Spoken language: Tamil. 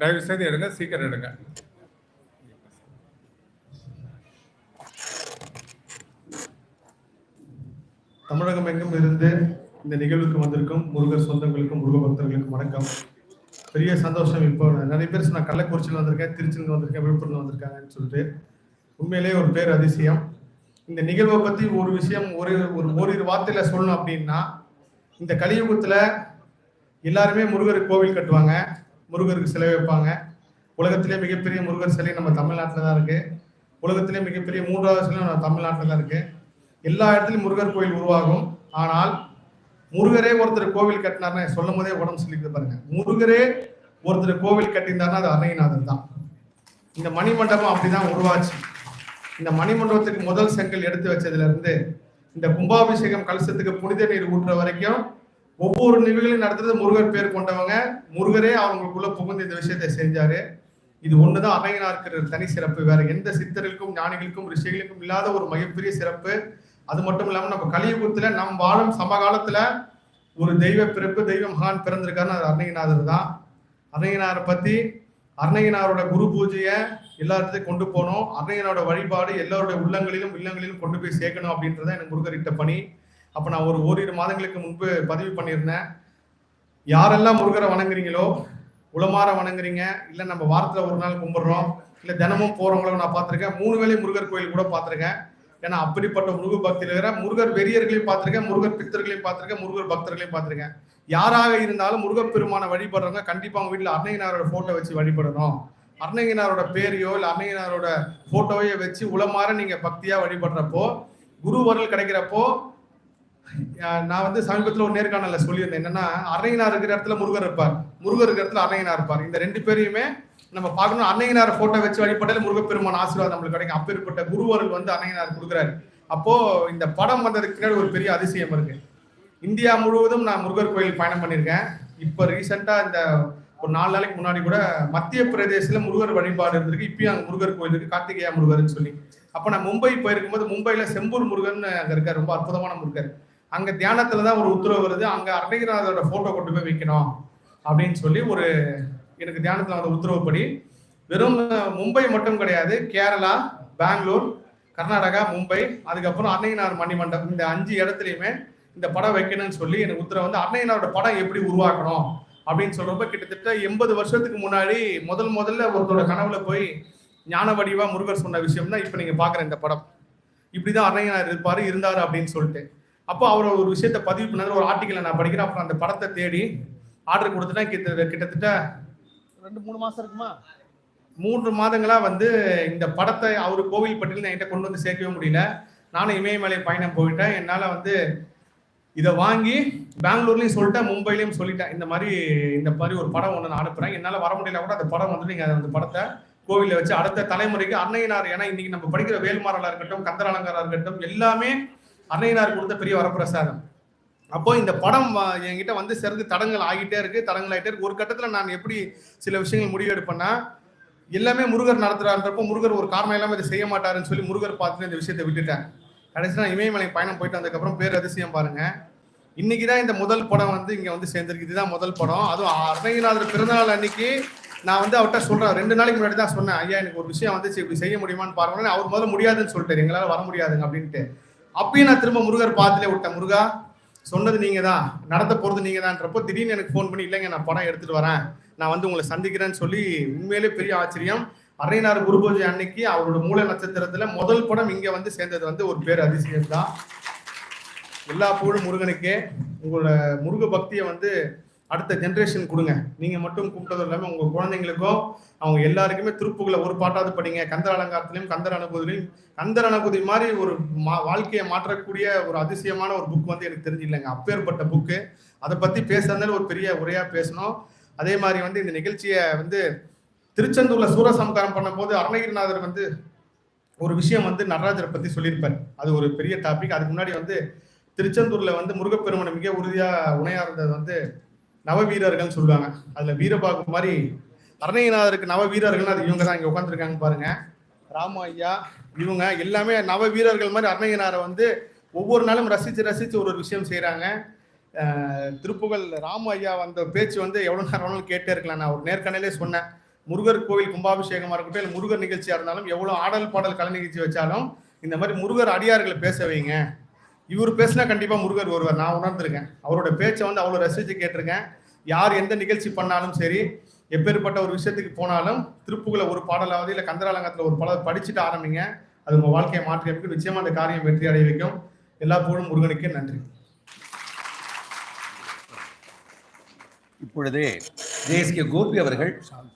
தயவு செய்து எடுங்க சீக்கிரம் எடுங்க. தமிழகம் எங்கும் இருந்து இந்த நிகழ்வுக்கு வந்திருக்கும் முருகர் சொந்தங்களுக்கும் முருக பக்தர்களுக்கும் வணக்கம். பெரிய சந்தோஷம் இப்போ. நிறைய பேர் நான் கள்ளக்குறிச்சியில் வந்திருக்கேன் திருச்சியில் வந்திருக்கேன் விழுப்புரத்தில் வந்திருக்காங்கன்னு சொல்லிட்டு. உண்மையிலேயே ஒரு பேர் அதிசயம். இந்த நிகழ்வை பற்றி ஒரு விஷயம் ஒரு ஒரு ஓரிரு வார்த்தையில் சொல்லணும் அப்படின்னா இந்த கலியுகத்தில் எல்லாருமே முருகர் கோவில் கட்டுவாங்க. முருகருக்கு சிலை வைப்பாங்க. உலகத்திலே மிகப்பெரிய முருகர் சிலை நம்ம தமிழ்நாட்டில் தான் இருக்குது உலகத்திலே மிகப்பெரிய மூன்றாவது சிலை நம்ம தமிழ்நாட்டில் தான் இருக்குது எல்லா இடத்துலையும் முருகர் கோயில் உருவாகும். ஆனால் முருகரே ஒருத்தர் கோவில் கட்டினார்னா சொல்லும் போதே உடம்பு சொல்லிட்டு பாருங்க. முருகரே ஒருத்தர் கோவில் கட்டியிருந்தாருன்னா அது அருணகிநாதர் தான். இந்த மணிமண்டபம் அப்படிதான் உருவாச்சு. இந்த மணிமண்டபத்துக்கு முதல் செங்கல் எடுத்து வச்சதுல இருந்து இந்த கும்பாபிஷேகம் கலசத்துக்கு புனித நீர் ஊற்றுற வரைக்கும் ஒவ்வொரு நிகழ்வுகளையும் நடத்துறது முருகர் பேர் கொண்டவங்க. முருகரே அவங்களுக்குள்ள புகுந்து இந்த விஷயத்தை செஞ்சாரு. இது ஒண்ணுதான் அரையனாருக்கு தனி சிறப்பு. வேற எந்த சித்தர்களுக்கும் ஞானிகளுக்கும் ரிஷிகளுக்கும் இல்லாத ஒரு மிகப்பெரிய சிறப்பு. அது மட்டும் இல்லாம நம்ம கலியுகத்துல நம் வாழும் சமகாலத்துல ஒரு தெய்வ பிறப்பு தெய்வ மகான் பிறந்திருக்காருன்னு அது அருணகிநாதர் தான். அருணகினாரை பத்தி அருணகினாரோட குரு பூஜையை எல்லாத்தையும் கொண்டு போகணும். அருணகினாரோட வழிபாடு எல்லாருடைய உள்ளங்களிலும் இல்லங்களிலும் கொண்டு போய் சேர்க்கணும் அப்படின்றத எனக்கு முருகரிட்ட பணி. அப்போ நான் ஒரு ஓரிரு மாதங்களுக்கு முன்பு பதிவு பண்ணியிருந்தேன். யாரெல்லாம் முருகரை வணங்குறீங்களோ உளமாற வணங்குறீங்க இல்லை நம்ம வாரத்தில் ஒரு நாள் கும்பிட்றோம் இல்லை தினமும் போகிறவங்களும் நான் பார்த்துருக்கேன் மூணு வேலை முருகர் கோயில் கூட பார்த்துருக்கேன். ஏன்னா அப்படிப்பட்ட முருக பக்தியில் இருக்கிற முருகர் வெறியர்களையும் பார்த்துருக்கேன் முருகர் பித்தர்களையும் பார்த்துருக்கேன் முருகர் பக்தர்களையும் பார்த்துருக்கேன். யாராக இருந்தாலும் முருகப்பெருமான வழிபடுறவங்க கண்டிப்பாக அவங்க வீட்டில் அன்னையனாரோட ஃபோட்டோ வச்சு வழிபடணும். அர்ணகினாரோட பேரையோ இல்லை அன்னையனாரோட ஃபோட்டோவையோ வச்சு உளமாற நீங்கள் பக்தியாக வழிபடுறப்போ குருவரல் கிடைக்கிறப்போ நான் வந்து சமீபத்தில் ஒரு நேர்காணலில் சொல்லியிருந்தேன். என்னன்னா அன்னையனார் இருக்கிற இடத்துல முருகர் இருப்பார். முருகர் இருக்கிற இடத்துல அன்னையனார் இருப்பார். இந்த ரெண்டு பேரையுமே நம்ம பார்க்கணும். அன்னையனார் போட்டோ வச்சு வழிபட்டாலே முருகப்பெருமான் ஆசீர்வாதம் நம்மளுக்கு கிடைக்கும். அப்பேற்பட்ட குருவர்கள் வந்து அன்னையனார் கொடுக்குறாரு. அப்போ இந்த படம் வந்ததுக்கு பின்னாடி ஒரு பெரிய அதிசயம் இருக்கு. இந்தியா முழுவதும் நான் முருகர் கோயில் பயணம் பண்ணியிருக்கேன். இப்போ ரீசெண்டாக இந்த ஒரு நாலு நாளைக்கு முன்னாடி கூட மத்திய பிரதேசத்தில் முருகர் வழிபாடு இருந்திருக்கு. இப்பயும் அங்கே முருகர் கோயில் இருக்கு. கார்த்திகேயா முருகர்னு சொல்லி. அப்போ நான் மும்பை போயிருக்கும்போது மும்பையில் செம்பூர் முருகன் அங்கே இருக்கார். ரொம்ப அற்புதமான முருகர். அங்க தியானத்துல தான் ஒரு உத்தரவு வருது. அங்க அருணகிரிநாதரோட போட்டோ கொண்டு போய் வைக்கணும் அப்படின்னு சொல்லி ஒரு எனக்கு தியானத்துல வந்த உத்தரவுப்படி வெறும் மும்பை மட்டும் கிடையாது. கேரளா பெங்களூர் கர்நாடகா மும்பை அதுக்கப்புறம் அன்னையனார் மணிமண்டபம். இந்த அஞ்சு இடத்துலையுமே இந்த படம் வைக்கணும்னு சொல்லி எனக்கு உத்தரவு வந்து அன்னையனாரோட படம் எப்படி உருவாக்கணும் அப்படின்னு சொல்றப்ப கிட்டத்தட்ட எண்பது வருஷத்துக்கு முன்னாடி முதல் முதல்ல ஒருத்தரோட கனவுல போய் ஞான வடிவா முருகர் சொன்ன விஷயம் தான் இப்ப நீங்க பாக்குற இந்த படம். இப்படிதான் அன்னையனார் இருப்பாரு இருந்தாரு அப்படின்னு சொல்லிட்டு. அப்போ அவர் ஒரு விஷயத்த பதிவு பண்ணாரு ஒரு ஆர்டிக்கலை நான் படிக்கிறேன். அப்புறம் அந்த படத்தை தேடி ஆர்டர் கொடுத்துட்டேன் கிட்ட கிட்டத்தட்ட ரெண்டு மூணு மாசம் இருக்குமா? மூன்று மாதங்களா வந்து இந்த படத்தை அவர் கோவில் பட்டியல் என்கிட்ட கொண்டு வந்து சேர்க்கவே முடியல. நானும் இமயமலை பயணம் போயிட்டேன். என்னால வந்து இதை வாங்கி பெங்களூர்லயும் சொல்லிட்டேன் மும்பையிலயும் சொல்லிட்டேன். இந்த மாதிரி இந்த மாதிரி ஒரு படம் ஒன்று நான் அனுப்புறேன். என்னால வர முடியல கூட அந்த படம் வந்து நீங்க அந்த படத்தை கோவில்ல வச்சு அடுத்த தலைமுறைக்கு அன்னையனார். ஏன்னா இன்னைக்கு நம்ம படிக்கிற வேல்மாறலா இருக்கட்டும் கந்தர் அலங்காரா இருக்கட்டும் எல்லாமே அன்னையனார் கொடுத்த பெரிய வரப்பிரசாதம். அப்போ இந்த படம் வ- என்கிட்ட வந்து சிறந்து தடங்கள் ஆகிட்டே இருக்கு தடங்கள் ஆகிட்டே இருக்கு. ஒரு கட்டத்துல நான் எப்படி சில விஷயங்கள் முடிவெடுப்பேன்னா எல்லாமே முருகர் நடத்துறான்றப்போ முருகர் ஒரு காரணம் இல்லாமல் இதை செய்ய மாட்டாருன்னு சொல்லி முருகர் பார்த்துட்டு இந்த விஷயத்தை விட்டுட்டேன் கடைசி நான் இமயமலை பயணம் போயிட்டு வந்ததுக்கப்புறம் பேர் அதிசயம் பாருங்க. இன்னைக்கு தான் இந்த முதல் படம் வந்து இங்கே வந்து சேர்ந்துருக்கு. இதுதான் முதல் படம். அதுவும் அருணகிரிநாதர் பிறந்தநாள் அன்னைக்கு நான் வந்து அவர்கிட்ட சொல்கிறேன் ரெண்டு நாளைக்கு முன்னாடி தான் சொன்னேன். ஐயா எனக்கு ஒரு விஷயம் வந்துச்சு. இப்படி செய்ய முடியுமான்னு பாருங்க அவர் முதல்ல முடியாதுன்னு சொல்லிட்டாரு. எங்களால் வர முடியாதுங்க அப்படின்ட்டு. அப்பயும் நான் திரும்ப முருகர் பாத்துலே விட்டேன். முருகா சொன்னது நீங்க தான் நடத்த போறது நீங்க தான்றப்போ திடீர்னு எனக்கு ஃபோன் பண்ணி இல்லைங்க நான் படம் எடுத்துட்டு வரேன். நான் வந்து உங்களை சந்திக்கிறேன்னு சொல்லி உண்மையிலே பெரிய ஆச்சரியம். அரைநாறு குரு பூஜை அன்னைக்கு அவரோட மூல நட்சத்திரத்துல முதல் படம் இங்க வந்து சேர்ந்தது வந்து ஒரு பேர் அதிசயம் தான் எல்லா புகழும் முருகனுக்கே. உங்களோட முருக பக்தியை வந்து அடுத்த ஜென்ரேஷன் கொடுங்க. நீங்கள் மட்டும் கும்பிட்டதும் இல்லாமல் உங்கள் குழந்தைங்களுக்கும் அவங்க எல்லாருக்குமே திருப்புகளை ஒரு பாட்டாவது படிங்க. கந்தர் அலங்காரத்திலையும் கந்தர் அனுபூதிலையும் கந்தர் அனுபூதி மாதிரி ஒரு மா வாழ்க்கையை மாற்றக்கூடிய ஒரு அதிசயமான ஒரு புக் வந்து எனக்கு தெரிஞ்சில்லைங்க அப்பேற்பட்ட புக்கு அதை பற்றி பேசுறதுனால ஒரு பெரிய உரையாக பேசணும். அதே மாதிரி வந்து இந்த நிகழ்ச்சியை வந்து திருச்செந்தூரில் சூரசம்காரம் பண்ணும்போது அருணகிரிநாதர் வந்து ஒரு விஷயம் வந்து நடராஜரை பற்றி சொல்லியிருப்பார். அது ஒரு பெரிய டாபிக் அதுக்கு முன்னாடி வந்து திருச்செந்தூரில் வந்து முருகப்பெருமனை மிக உறுதியாக உணையாக இருந்தது வந்து நவ வீரர்கள்னு சொல்லுவாங்க. அதுல வீரபாகு மாதிரி அருணகிரிநாதருக்கு நவ வீரர்கள் அது இவங்க தான் இங்க உட்காந்துருக்காங்க பாருங்க. ராம ஐயா இவங்க எல்லாமே நவ வீரர்கள் மாதிரி அருணகிரிநாதரை வந்து ஒவ்வொரு நாளும் ரசிச்சு ரசிச்சு ஒரு ஒரு விஷயம் செய்கிறாங்க அஹ் திருப்புகழ் ராம ஐயா வந்த பேச்சு வந்து எவ்வளவு நேரம் வேணாலும் கேட்டே இருக்கலாம். நான் ஒரு நேர்காணலே சொன்னேன். முருகர் கோவில் கும்பாபிஷேகமா இருக்கட்டும் இல்லை முருகர் நிகழ்ச்சியா இருந்தாலும் எவ்வளவு ஆடல் பாடல் கலை நிகழ்ச்சி வச்சாலும் இந்த மாதிரி முருகர் அடியார்களை பேச வைங்க. இவர் பேசினா கண்டிப்பா முருகர் வருவார். நான் உணர்ந்திருக்கேன். அவரோட பேச்சை வந்து அவ்வளவு ரசிச்சு கேட்டிருக்கேன். யார் எந்த நிகழ்ச்சி பண்ணாலும் சரி எப்பேற்பட்ட ஒரு விஷயத்துக்கு போனாலும் திருப்புகளை ஒரு பாடலாவது இல்லை கந்தராலங்கத்துல ஒரு பாடல் படிச்சுட்டு ஆரம்பிங்க. அது உங்க வாழ்க்கையை மாற்றி அமைக்கும் நிச்சயமா அந்த காரியம் வெற்றி அடைய வைக்கும். எல்லா புகழும் முருகனுக்கே நன்றி. இப்பொழுது தேசிய கோபி அவர்கள்